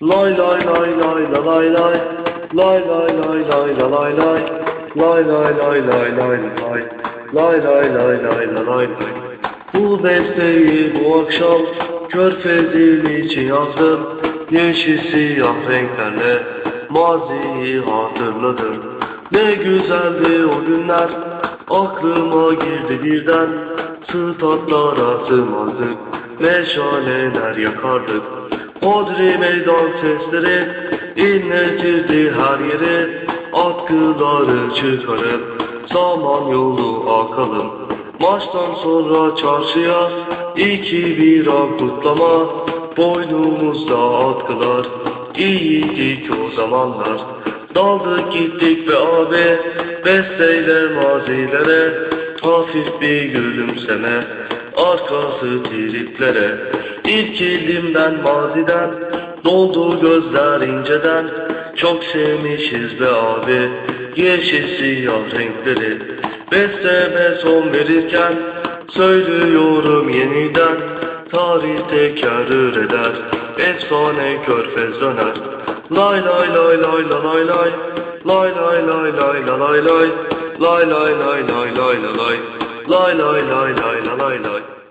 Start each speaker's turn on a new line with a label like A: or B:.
A: Lay lay lay lay la lay lay. Lay lay lay lay la lay lay. Lay lay lay lay lay la lay. Lay lay lay lay la lay lay. Bu besteyi bu akşam Körfezin için yazdım. Yeşil siyah renklerle Maziyi hatırladım. Ne güzeldi o günler. Aklıma girdi birden. Statlara sığmazdık Meşaleler yakardık Hodri meydan sesleri inletirdi her yeri. Atkıları çıkarıp zaman yolu akalım. Maçtan sonra çarşıya iki bira kutlama. Boynumuzda atkılar iyiydik o zamanlar. Daldık gittik be abi besteyle mazilere. Hafif bir gülümseme arkası triplere İlk ilimden maziden doldu gözler inceden. Çok sevmişiz be abi yeşil siyah renkleri. Besteme son verirken söylüyorum yeniden. Tarih tekerrür eder efsane körfez döner. Lay lay lay lay la lay lay Lay lay lay lay la lay lay Lay lay lay lay lay la lay лой лой лой лой лой лой лой